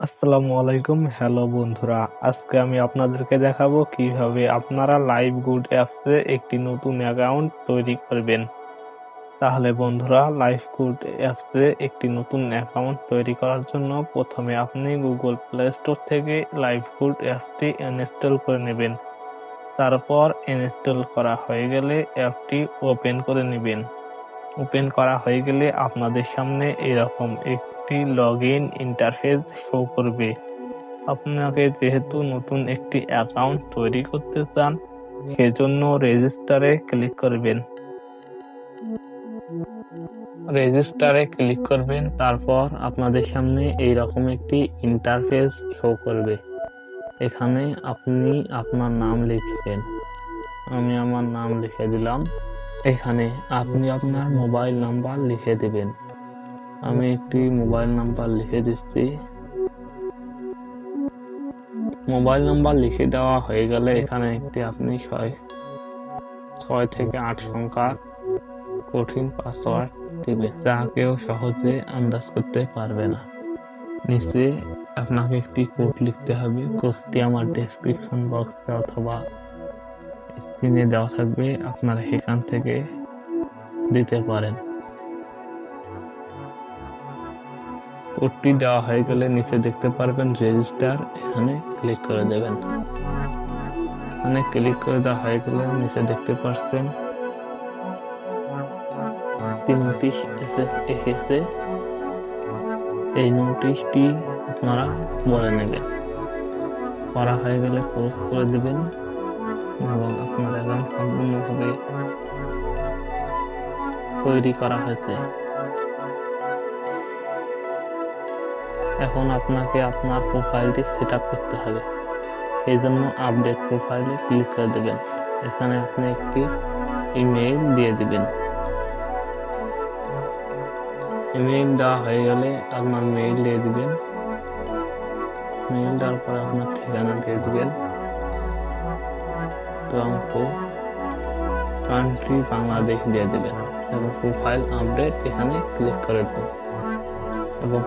আসসালামু আলাইকুম। হ্যালো বন্ধুরা, আজকে আমি আপনাদেরকে দেখাবো কীভাবে আপনারা লাইভ গুড অ্যাপসে একটি নতুন অ্যাকাউন্ট তৈরি করবেন। তাহলে বন্ধুরা লাইভ গুড অ্যাপসে একটি নতুন অ্যাকাউন্ট তৈরি করার জন্য প্রথমে আপনি গুগল প্লে স্টোর থেকে লাইভ গুড অ্যাপসটি ইনস্টল করে নেবেন। তারপর ইনস্টল করা হয়ে গেলে অ্যাপটি ওপেন করে নেবেন। ওপেন করা হয়ে গেলে আপনাদের সামনে এরকম একটি লগ ইন ইন্টারফেস শো করবে। আপনাকে যেহেতু নতুন একটি অ্যাকাউন্ট তৈরি করতে চান, সেজন্য রেজিস্টারে ক্লিক করবেন। রেজিস্টারে ক্লিক করবেন, তারপর আপনাদের সামনে এই রকম একটি ইন্টারফেস শো করবে। এখানে আপনি আপনার নাম লিখবেন। আমি আমার নাম লিখে দিলাম। এখানে আপনি আপনার মোবাইল নাম্বার লিখে দেবেন। আমি একটি মোবাইল নাম্বার লিখে দিচ্ছি। মোবাইল নাম্বার লিখে দেওয়া হয়ে গেলে এখানে একটি আপনি ছয় ছয় থেকে আট সংখ্যা কঠিন পাসওয়ার্ড দেবে, যা কেউ সহজে আন্দাজ করতে পারবে না। নিচে আপনাকে একটি কোড লিখতে হবে। কোডটি আমার ডেসক্রিপশন বক্সে অথবা স্ক্রিনে দেওয়া থাকবে। আপনারা সেখান থেকে দিতে পারেন। কোডটি দেওয়া হয়ে গেলে নিচে দেখতে পারবেন রেজিস্টার এখানে ক্লিক করে দেবেন। এখানে ক্লিক করে দেওয়া হয়ে গেলে নিচে দেখতে পাচ্ছেন নোটিশ এসেছে। এই নোটিশটি আপনারা বলে নেবেন। করা হয়ে গেলে ক্লোজ করে দিবেন এবং আপনার অ্যাকাউন্ট সম্পূর্ণভাবে তৈরি করা হয়েছে। এখন আপনাকে আপনার প্রোফাইলটি সেট আপ করতে হবে। সেই জন্য আপডেট প্রোফাইলে ক্লিক করে দেবেন। এখানে আপনি একটি ইমেইল দিয়ে দিবেন। ইমেইল দেওয়া হয়ে গেলে আপনার মেইল দিয়ে দিবেন। মেইল দেওয়ার পরে আপনার ঠিকানা দিয়ে দিবেন। কান্ট্রি বাংলাদেশ দিয়ে দেবেন। এবং প্রোফাইল আপডেট এখানে ক্লিক করে দেবেন। এবং